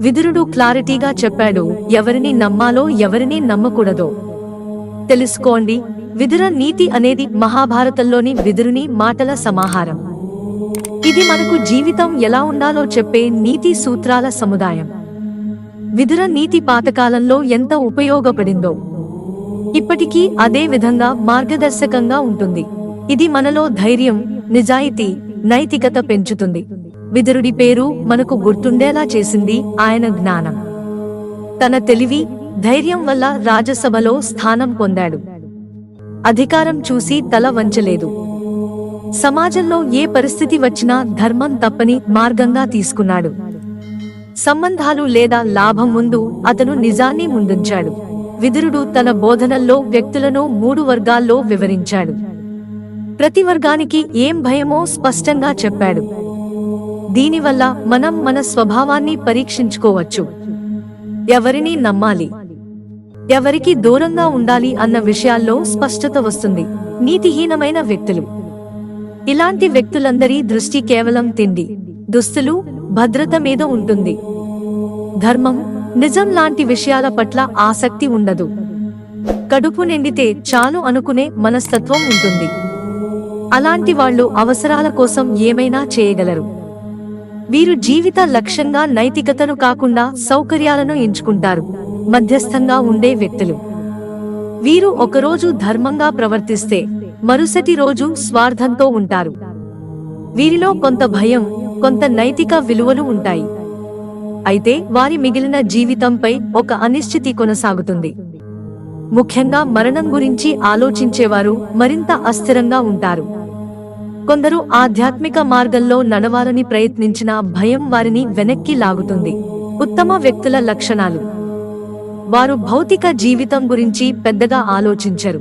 విదురుడు క్లారిటీగా చెప్పాడు ఎవరిని నమ్మాలో ఎవరిని నమ్మకూడదో. తెలుసుకోండి విదుర నీతి అనేది మహాభారతంలోని విదురుని మాటల సమాహారం. ఇది మనకు జీవితం ఎలా ఉండాలో చెప్పే నీతి సూత్రాల సముదాయం. విదుర నీతి పాతకాలంలో ఎంత ఉపయోగపడిందో. ఇప్పటికీ అదే విధంగా మార్గదర్శకంగా ఉంటుంది. ఇది మనలో ధైర్యం నిజాయితీ నైతికత పెంచుతుంది. విదురుడి పేరు మనకు గుర్తుండేలా చేసింది ఆయన జ్ఞానం. తన తెలివి ధైర్యం వల్ల రాజసభలో స్థానం పొందాడు. అధికారం చూసి తల వంచలేదు. సమాజంలో ఏ పరిస్థితి వచ్చినా ధర్మం తప్పని మార్గంగా తీసుకున్నాడు. సంబంధాలు లేదా లాభం ముందు అతను నిజాన్ని ముందుంచాడు. విదురుడు తన బోధనల్లో వ్యక్తులను మూడు వర్గాల్లో వివరించాడు. ప్రతి వర్గానికి ఏం భయమో స్పష్టంగా చెప్పాడు. దీనివల్ల మనం మన స్వభావాన్ని పరీక్షించుకోవచ్చు. ఎవరిని నమ్మాలి? ఎవరికి దూరంగా ఉండాలి అన్న విషయాల్లో స్పష్టత వస్తుంది. నీతిహీనమైన వ్యక్తులు. ఇలాంటి వ్యక్తులందరి దృష్టి కేవలం తిండి దుస్తులు భద్రత మీద ఉంటుంది. ధర్మం నిజం లాంటి విషయాల పట్ల ఆసక్తి ఉండదు. కడుపు నిండితే చాలు అనుకునే మనస్తత్వం ఉంటుంది. అలాంటి వాళ్ళు అవసరాల కోసం ఏమైనా చేయగలరు. వీరు జీవిత లక్ష్యంగా నైతికతను కాకుండా సౌకర్యాలను ఎంచుకుంటారు. మధ్యస్థంగా ఉండే వ్యక్తులు. వీరు ఒకరోజు ధర్మంగా ప్రవర్తిస్తే మరుసటి రోజు స్వార్థంతో ఉంటారు. వీరిలో కొంత భయం కొంత నైతిక విలువలు ఉంటాయి. అయితే వారి మిగిలిన జీవితంపై ఒక అనిశ్చితి కొనసాగుతుంది. ముఖ్యంగా మరణం గురించి ఆలోచించేవారు మరింత అస్థిరంగా ఉంటారు. కొందరు ఆధ్యాత్మిక మార్గంలో నడవాలని ప్రయత్నించిన భయం వారిని వెనక్కి లాగుతుంది. ఉత్తమ వ్యక్తుల లక్షణాలు. వారు భౌతిక జీవితం గురించి పెద్దగా ఆలోచించరు.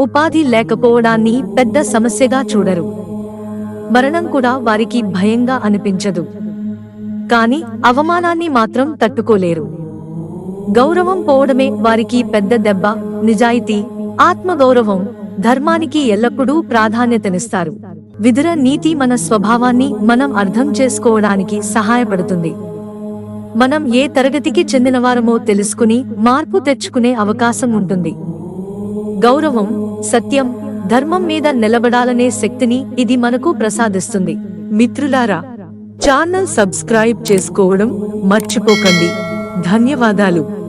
ఉపాధి లేకపోవడాన్ని పెద్ద సమస్యగా చూడరు. మరణం కూడా వారికి భయంగా అనిపించదు. కాని అవమానాన్ని మాత్రం తట్టుకోలేరు. గౌరవం పోవడమే వారికి పెద్ద దెబ్బ నిజాయితీ ఆత్మగౌరవం ధర్మానికి ఎల్లప్పుడూ ప్రాధాన్యతనిస్తారు. విధుర నీతి మన స్వభావాన్ని మనం అర్థం చేసుకోవడానికి సహాయపడుతుంది. మనం ఏ తరగతికి చెందినవారమో తెలుసుకుని మార్పు తెచ్చుకునే అవకాశం ఉంటుంది. గౌరవం సత్యం ధర్మం మీద నిలబడాలనే శక్తిని ఇది మనకు ప్రసాదిస్తుంది. మిత్రులారా ఛానల్ సబ్స్క్రైబ్ చేసుకోవడం మర్చిపోకండి. ధన్యవాదాలు.